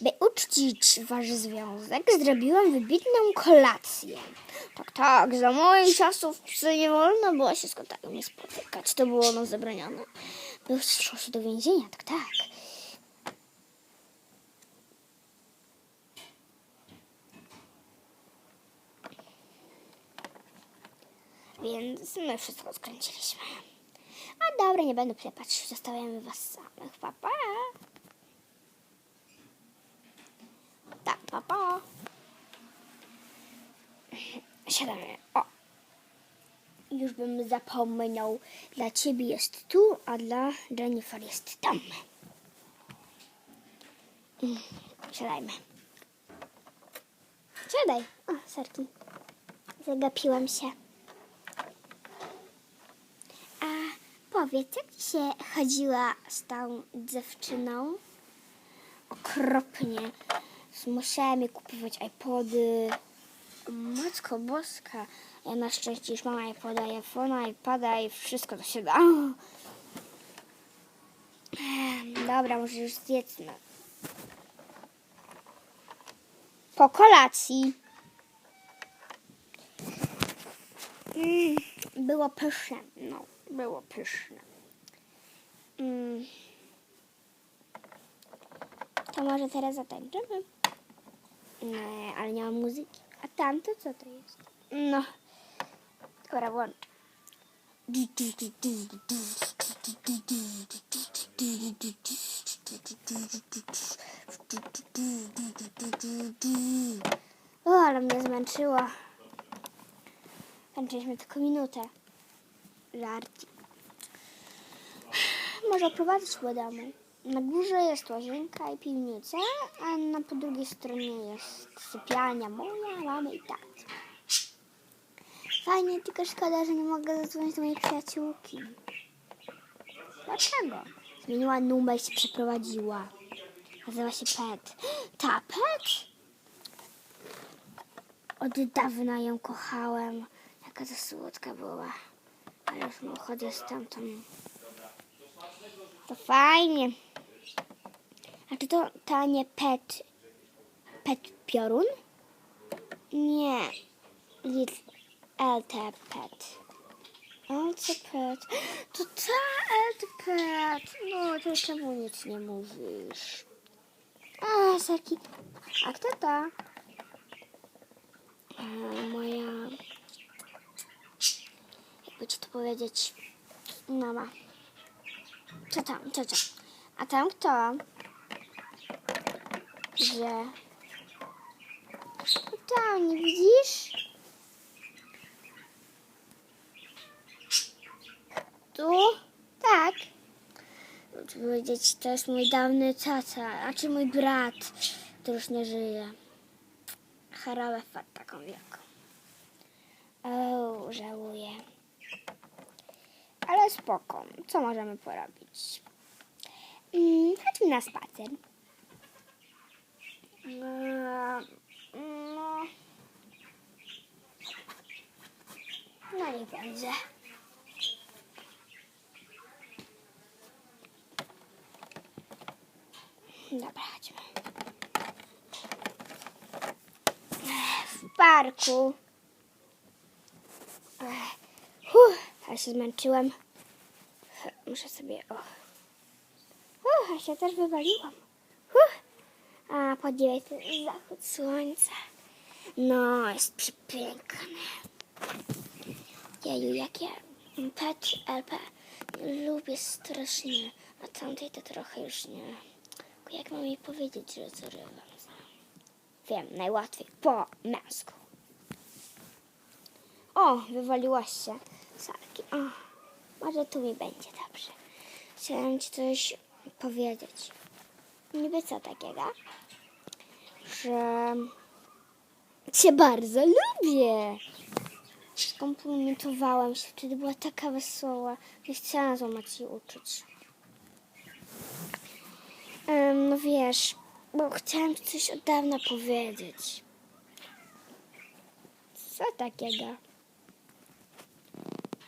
By uczcić wasz związek, zrobiłam wybitną kolację. Tak, tak, za moich czasów nie wolno było się z kotami spotykać. To było no zabronione. Był się do więzienia, tak, tak. Więc my wszystko skręciliśmy. A dobra, nie będę klepać. Zostawiamy was samych. Pa, pa. Tak, pa, pa. Siadamy. O. Już bym zapomniał. Dla ciebie jest tu, a dla Jennifer jest tam. Mm, Siadajmy. Siadaj. O, serki. Zagapiłam się. A powiedz, jak się chodziła z tą dziewczyną? Okropnie. Musiałem kupować iPody. Matko boska. Ja na szczęście już mam iPoda, iPhone'a, iPada i wszystko to się da. Dobra, może już zjedzmy. Po kolacji. Mm, było pyszne. No, było pyszne. Mm. To może teraz zatańczymy? Nie, ale nie mam muzyki. A tamto co to jest? No, dobra, włącz. O, ale mnie zmęczyła. Tańczyliśmy tylko minutę. Żarci. Może prowadzić do domu. Na górze jest łazienka i piwnica, a na po drugiej stronie jest sypialnia moja, mamy i taty. Fajnie, tylko szkoda, że nie mogę zadzwonić do mojej przyjaciółki. Dlaczego? Zmieniła numer i się przeprowadziła. Nazywa się Pet. Ta Pet? Od dawna ją kochałem. Jaka to słodka była. Ale już mu chodzę stamtąd. To fajnie. A czy to ta nie pet, pet piorun? Nie. LT pet. LT pet. To ta LT pet. No to czemu nic nie mówisz? A, Saki. A kto ta? E, moja... Jakby ci to powiedzieć... Mama. Co tam, co tam? A tam kto? Że... Tam, nie widzisz? Tu? Tak. Chcę powiedzieć, to jest mój dawny tata, a czy mój brat, który już nie żyje. Chorobę wpadł taką wielką. O, żałuję. Ale spoko. Co możemy porobić? Mm, chodźmy na spacer. No, no, nie będzie. Dobra, chodźmy. W parku. Uff, ale się zmęczyłam. Muszę sobie. O. Uff, a się też wywaliłam. Uff. A podziwiaj ten zachód słońca. No, jest przepiękny. Jeju, jak ja pet LP lubię strasznie, a tamtej to trochę już nie. Jak mam jej powiedzieć, że zarywam? Wiem, najłatwiej po męsku. O, wywaliłaś się. Sarki. O, może tu mi będzie dobrze. Chciałam ci coś powiedzieć. Niby co takiego? Że cię bardzo lubię. Skomplementowałam się, wtedy była taka wesoła, że chciałam złamać jej uczuć. Em, no wiesz, bo chciałam ci coś od dawna powiedzieć. Co takiego?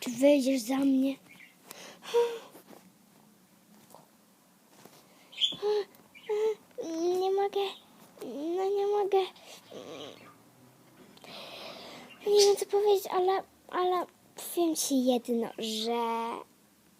Czy wyjdziesz za mnie? Nie mogę. No nie mogę. Nie wiem co powiedzieć, ale, ale powiem ci jedno, że